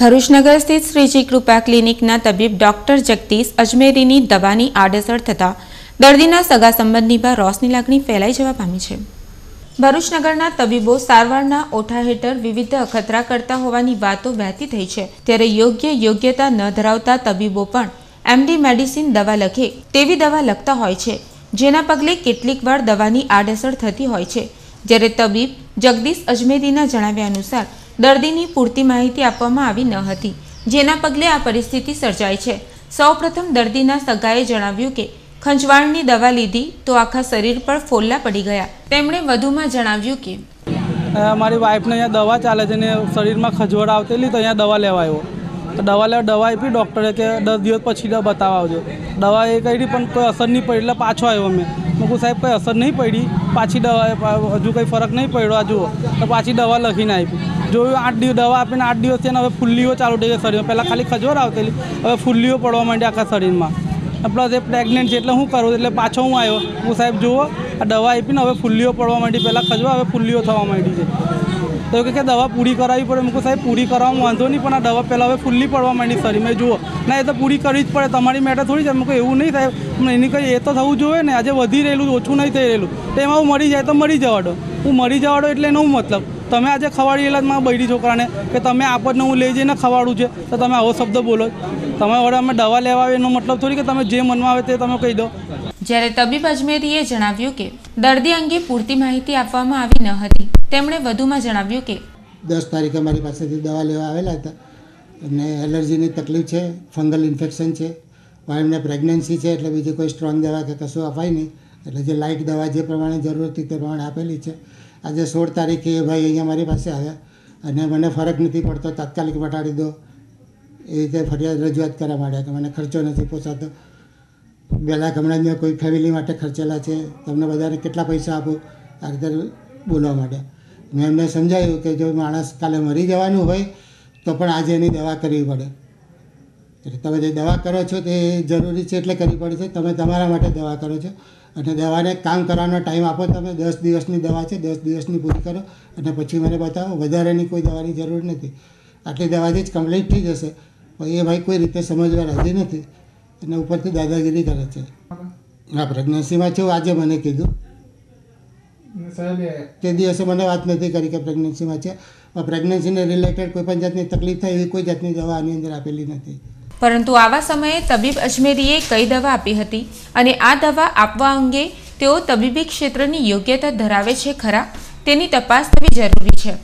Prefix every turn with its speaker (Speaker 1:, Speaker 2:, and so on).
Speaker 1: ભરૂચ નગર સ્થિત શ્રીજી કૃપા ક્લિનિકના તબીબ ડોક્ટર જગદીશ અજમેરીની દવાની આડઅસર થતાં દર્દીના સગા સંબંધીમાં રોસની લાગણી ફેલાઈ જવા પામી છે. ભરૂચનગરના તબીબો સારવારના ઓઠા હેઠળ વિવિધ અખતરા કરતા હોવાની વાતો વહેતી થઈ છે. ત્યારે યોગ્ય યોગ્યતા ન ધરાવતા તબીબો પણ એમડી મેડિસિન દવા લખે તેવી દવા લખતા હોય છે. જેના પગલે કેટલીકવાર દવાની આડઅસર થતી હોય છે. જ્યારે તબીબ જગદીશ અજમેરીના જણાવ્યા અનુસાર દર્દીની પૂરતી માહિતી આપવામાં આવી ન હતી, જેના પગલે આ પરિસ્થિતિ સર્જાઈ છે. સૌપ્રથમ દર્દીના સગાએ જણાવ્યું કે, ખંજવાળની દવા લીધી તો આખા શરીર પર ફોલ્લા પડી ગયા. તેમણે વધુમાં જણાવ્યું કે
Speaker 2: મારી વાઈફને અહીંયા દવા ચાલે છે ને શરીરમાં ખજવડ આવતેલી તો અહીંયા દવા લેવા આવ્યો. તો દવા લેવા, દવા આપી ડૉક્ટરે કે દસ દિવસ પછી દવા બતાવવા આવજો. દવા એ કરી પણ કોઈ અસર નહીં પડી એટલે પાછો આવ્યો મેં. મેં સાહેબ કોઈ અસર નહીં પડી? પાછી દવા હજુ કંઈ ફરક નહીં પડ્યો આ જુઓ. તો પાછી દવા લખીને આપી. જોયું આઠ દિવસ દવા આપીને આઠ દિવસ છે ને હવે ફુલ્લીઓ ચાલુ થઈ ગઈ શરીરમાં. પહેલાં ખાલી ખજવર આવતેલી, હવે ફુલ્લીઓ પડવા માંડી આખા શરીરમાં. પ્લસ એ પ્રેગ્નેન્ટ છે એટલે શું કરું? એટલે પાછો હું આવ્યો હું સાહેબ, જુઓ, આ દવા આપીને હવે ફુલ્લીઓ પડવા માંડી. પહેલાં ખજવા હવે ફુલ્લીઓ થવા માંડી છે. તો કે દવા પૂરી કરાવવી પડે. મૂકું સાહેબ, પૂરી કરાવવામાં વાંધો નહીં, પણ આ દવા પહેલાં હવે ફૂલ્લી પડવા માંડી શરીરમાં જુઓ. ના, એ તો પૂરી કરવી જ પડે. તમારી મેટર થોડી છે. મૂકું એવું નહીં સાહેબ એની કંઈ એ તો થવું જોઈએ ને. આજે વધી રહેલું, ઓછું નહીં થઈ રહેલું. તો એમાં હું મરી જાય તો મરી જવાડો. હું મરી જવાડો એટલે એનો મતલબ. તમે આજે ખવાડેલા જ મારા બૈરી છોકરાને કે તમે આપતને હું લઈ જઈને ખવાડું છે, તો તમે આવો શબ્દ બોલો. તમે વડે અમે દવા લેવા આવે એનો મતલબ થોડી કે તમે જે મનમાં આવે તે તમે કહી દો.
Speaker 1: જ્યારે તબીબ અજમેરીએ જણાવ્યું કે, દર્દી અંગે પૂરતી માહિતી આપવામાં આવી ન હતી. તેમણે વધુમાં જણાવ્યું કે,
Speaker 3: દસ તારીખે મારી પાસેથી દવા લેવા આવેલા હતા. અને એલર્જીની તકલીફ છે, ફંગલ ઇન્ફેક્શન છે એમને પ્રેગ્નન્સી છે, એટલે બીજી કોઈ સ્ટ્રોંગ દવા કે કશું અપાય નહીં. એટલે જે લાઇટ દવા જે પ્રમાણે જરૂર હતી તે પ્રમાણે આપેલી છે. આજે સોળ તારીખે એ ભાઈ અહીંયા મારી પાસે આવ્યા. અને મને ફરક નથી પડતો, તાત્કાલિક મટાડી દો. એ રીતે ફરિયાદ રજૂઆત કરવા માંડ્યા કે મને ખર્ચો નથી પોસાતો. પહેલાં હમણાં જ મેં કોઈ ફેમિલી માટે ખર્ચેલા છે, તમને બધાને કેટલા પૈસા આપો, આ રીતે બોલવા માટે મેં એમને સમજાવ્યું કે જો માણસ કાલે મરી જવાનું હોય, તો પણ આજે એની દવા કરવી પડે. એટલે તમે જે દવા કરો છો તે જરૂરી છે એટલે કરવી પડે છે. તમે તમારા માટે દવા કરો છો. અને દવાને કામ કરવાનો ટાઈમ આપો તમે. દસ દિવસની દવા છે, દસ દિવસની પૂરી કરો. અને પછી મને બતાવો, વધારેની કોઈ દવાની જરૂર નથી. આટલી દવાથી જ કમ્પ્લીટ થઈ જશે, પણ એ ભાઈ કોઈ રીતે સમજવા રાજી નથી. અને ઉપરથી દાદાગીરી કરે છે. હા પ્રેગ્નન્સીમાં છે આજે મને કીધું. તે દિવસે મને વાત નથી કરી કે પ્રેગ્નન્સીમાં છે. પ્રેગ્નન્સીને રિલેટેડ કોઈ પણ જાતની તકલીફ થાય એવી કોઈ જાતની દવા આની અંદર આપેલી નથી.
Speaker 1: પરંતુ આવા સમયે તબીબ અજમેરીએ કઈ દવા આપી હતી અને આ દવા આપવા અંગે તેઓ તબીબી ક્ષેત્રની યોગ્યતા ધરાવે છે ખરા? તેની તપાસ થવી જરૂરી છે.